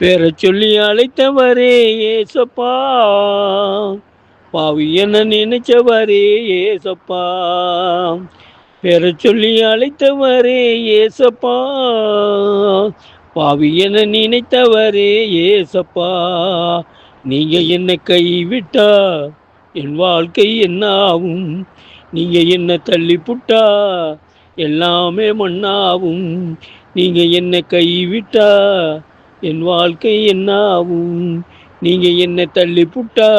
பேர சொல்லி அழைத்தவரே ஏசப்பா. பாவி என்ன நினைச்சவரே ஏசப்பா. பேர சொல்லி அழைத்தவரே ஏசப்பா. பாவி என்ன நினைத்தவரே ஏசப்பா. நீங்க என்ன கைவிட்டா என் வாழ்க்கை என்ன ஆகும் நீங்க என்ன தள்ளி புட்டா எல்லாமே மண்ணாவும் நீங்க என்ன கைவிட்டா என் வாழ்க்கை என்ன ஆகும் நீங்கள் என்னை தள்ளி புட்டா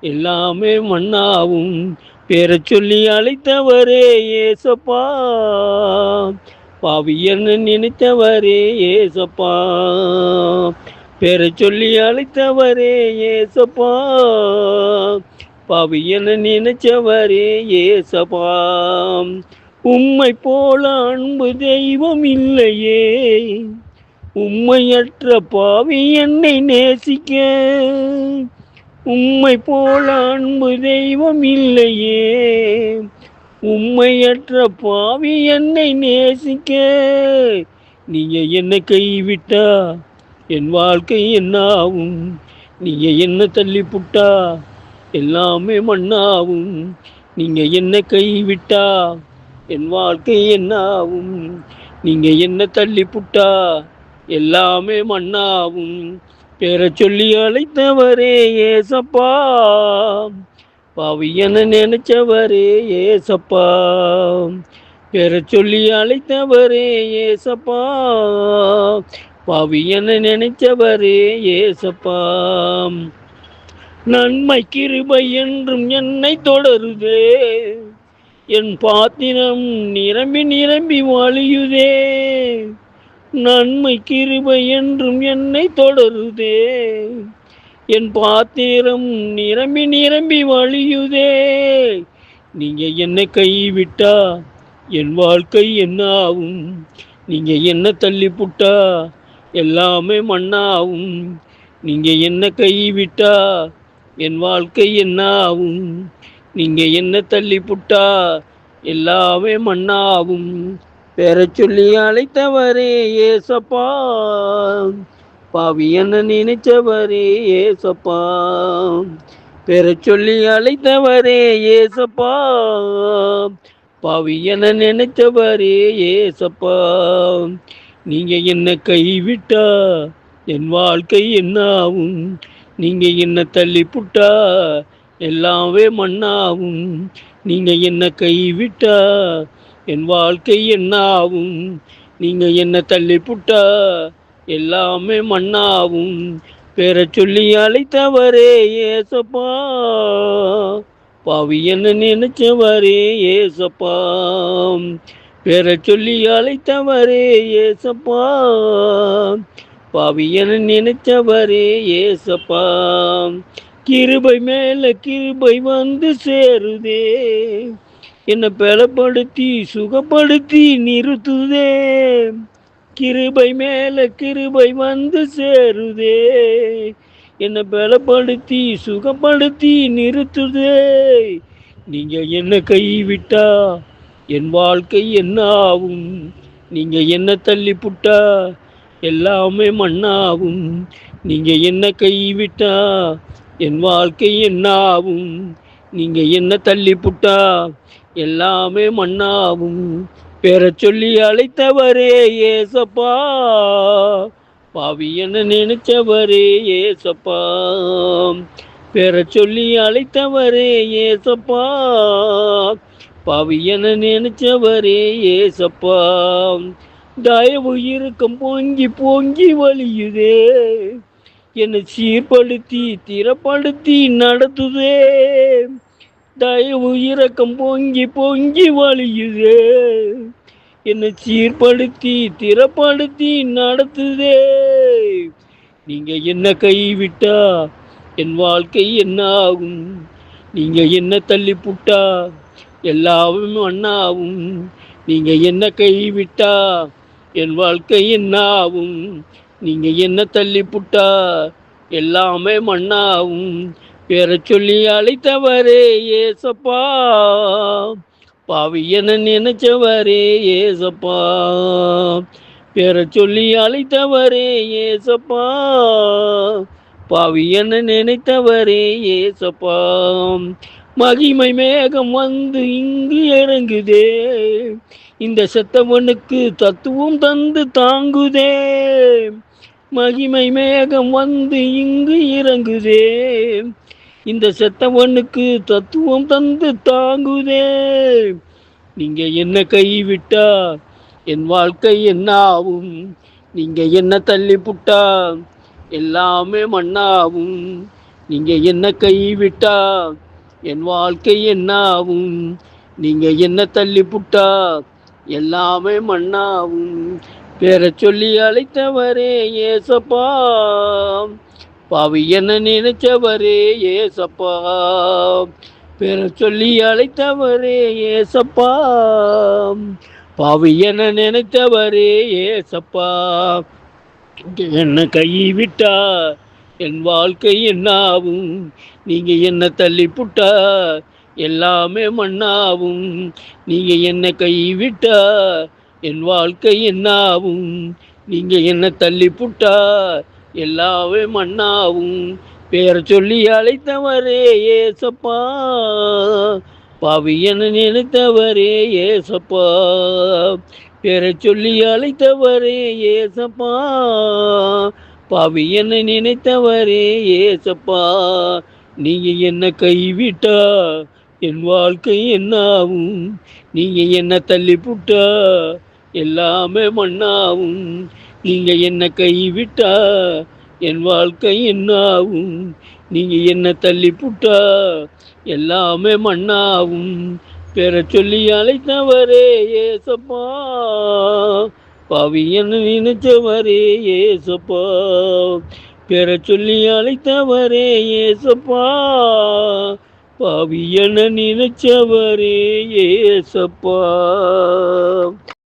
எல்லாமே மண்ணாவும் பேரை சொல்லி அழைத்தவரே ஏசப்பா. பாவியன்னு நினைத்தவரே ஏசப்பா. பேர சொல்லி அழைத்தவரே ஏசப்பா. பாவியன்னு நினைச்சவரே ஏசப்பா. உம்மை போல அன்பு தெய்வம் இல்லையே. உம்மையற்ற பாவி என்னை நேசிக்க. உம்மை போல அன்பு தெய்வம் இல்லையே. உம்மையற்ற பாவி என்னை நேசிக்க. நீங்க என்னை கைவிட்டா என் வாழ்க்கை என்ன ஆகும் நீங்க என்ன தள்ளி புட்டா எல்லாமே மண்ணாகும் நீங்க என்ன கைவிட்டா என் வாழ்க்கை என்ன ஆகும் நீங்க என்ன தள்ளி புட்டா எல்லாமே மண்ணாவும் பேர சொல்லி அழைத்தவரே ஏசப்பா. பாவி நினைச்சவரே ஏசப்பா. பேர சொல்லி அழைத்தவரே ஏசப்பா. பாவி நினைச்சவரே ஏசப்பா. நன்மை கிருபை என்றும் என்னை தொடருதே. என் பாத்திரம் நிரம்பி நிரம்பி வழியுதே. நன்மை கிருபை என்றும் என்னை தொடருதே. என் பாத்திரம் நிரம்பி நிரம்பி வழியுதே. நீங்க என்னை கைவிட்டா என் வாழ்க்கை என்ன ஆகும் நீங்க என்ன தள்ளி புட்டா எல்லாமே மண்ணாகும். நீங்க என்ன கைவிட்டா என் வாழ்க்கை என்ன ஆகும் நீங்க என்ன தள்ளி புட்டா எல்லாமே மண்ணாகும். பேர சொல்லி அழைத்தவரே ஏசப்பா. பாவி என்ன நினைச்சவரே ஏசப்பா. பேர சொல்லி அழைத்தவரே ஏசப்பா. பாவி என்ன நினைச்சவரே ஏசப்பா. நீங்க என்ன கைவிட்டா? என் வாழ்க்கை என்ன ஆகும் நீங்க என்ன தள்ளி புட்டா எல்லாமே மண்ணாகும் நீங்க என்ன கைவிட்டா? என் வாழ்க்கை என்ன ஆகும் நீங்கள் என்ன தள்ளி புட்டா? எல்லாமே மண்ணாகும். பேர சொல்லி அழைத்தவரே ஏசப்பா. பாவி என்ன நினைச்சவரே ஏசப்பா. பேர சொல்லி அழைத்தவரே ஏசப்பா. பாவி என நினைச்சவரே ஏசப்பா. கிருபை மேல கிருபை வந்து சேருதே. என்னை பலப்படுத்தி சுகப்படுத்தி நிறுத்துதே. கிருபை மேல கிருபை வந்து சேருதே. என்னை பலப்படுத்தி சுகப்படுத்தி நிறுத்துதே. நீங்க என்ன கைவிட்டா என் வாழ்க்கை என்ன ஆகும்? நீங்க என்ன தள்ளி புட்டா எல்லாமே மண்ணாகும். நீங்க என்ன கைவிட்டா என் வாழ்க்கை என்ன ஆகும்? நீங்க என்ன தள்ளி புட்டா எல்லாமே மண்ணாவும் பெற சொல்லி அழைத்தவரே ஏசப்பா. பாவி என்ன நினைச்சவரே ஏசப்பா. பெற சொல்லி அழைத்தவரே ஏசப்பா. பாவி என நினைச்சவரே ஏசப்பா. தயவு இறுக்கம் பொங்கி பொங்கி வலியுதே என்னை சீர்படுத்தி திறப்படுத்தி நடத்துதே. தயவு இரக்கம் பொங்கி பொங்கி வழியுதே. என்னை சீர்படுத்தி திறப்படுத்தி நடத்துதே. நீங்க என்ன கைவிட்டா என் வாழ்க்கை என்ன ஆகும் நீங்க என்ன தள்ளி புட்டா எல்லாவும் அண்ணாவும்? நீங்க என்ன கைவிட்டா என் வாழ்க்கை என்ன ஆகும் நீங்க என்ன தள்ளி புட்டா எல்லாமே மண்ணாகும். பேர சொல்லி அழைத்தவரே ஏசப்பா பாவி என நினைச்சவரே ஏசப்பா பேர சொல்லி அழைத்தவரே ஏசப்பா பாவி என்ன நினைத்தவரே ஏசப்பா மகிமை மேகம் வந்து இங்கு இறங்குதே. இந்த செத்தவனுக்கு தத்துவம் தந்து தாங்குதே. மகிமை மேகம் வந்து இங்கு இறங்குதே. இந்த செத்தவனுக்கு தத்துவம் தந்து தாங்குதே. நீங்க என்ன கைவிட்டா என் வாழ்க்கை என்ன ஆகும் நீங்க என்ன தள்ளி புட்டா எல்லாமே மண்ணாகும் நீங்க என்ன கைவிட்டா என் வாழ்க்கை என்ன ஆகும் நீங்க என்ன தள்ளி புட்டா எல்லாமே மண்ணாகும் பேர சொல்லி அழைத்தவரே ஏசப்பா. பாவி என்ன நினைச்சவரே ஏசப்பா. பேர சொல்லி அழைத்தவரே ஏசப்பா. பாவி என்ன நினைத்தவரே ஏசப்பா. என்ன கை விட்டா என் வாழ்க்கை என்னாவும்? நீங்க என்ன தள்ளி புட்டா எல்லாமே மண்ணாவும். நீங்க என்ன கைவிட்டா? என் வாழ்க்கை என்னாவும்? நீங்க என்ன தள்ளி புட்டா எல்லாமே மன்னாவும் பேர் சொல்லி அழைத்தவரே ஏசப்பா. பாவி என நினைத்தவரே ஏசப்பா. பேரை சொல்லி அழைத்தவரே ஏசப்பா. பாவி நினைத்தவரே ஏசப்பா. நீங்க என்ன கைவிட்டா? என் வாழ்க்கை என்னாகும் நீங்க என்ன தள்ளி புட்டா எல்லாமே மண்ணாவும். நீங்கள் என்ன கைவிட்டா என் வாழ்க்கை என்ன ஆகும் நீங்கள் என்ன தள்ளி புட்டா எல்லாமே மண்ணாகும் பெற சொல்லி அழைத்தவரே ஏசப்பா பாவி என்ன நினைச்சவரே ஏசப்பா. பெற சொல்லி அழைத்தவரே ஏசப்பா பாவி என்ன நினைச்சவரே ஏசப்பா.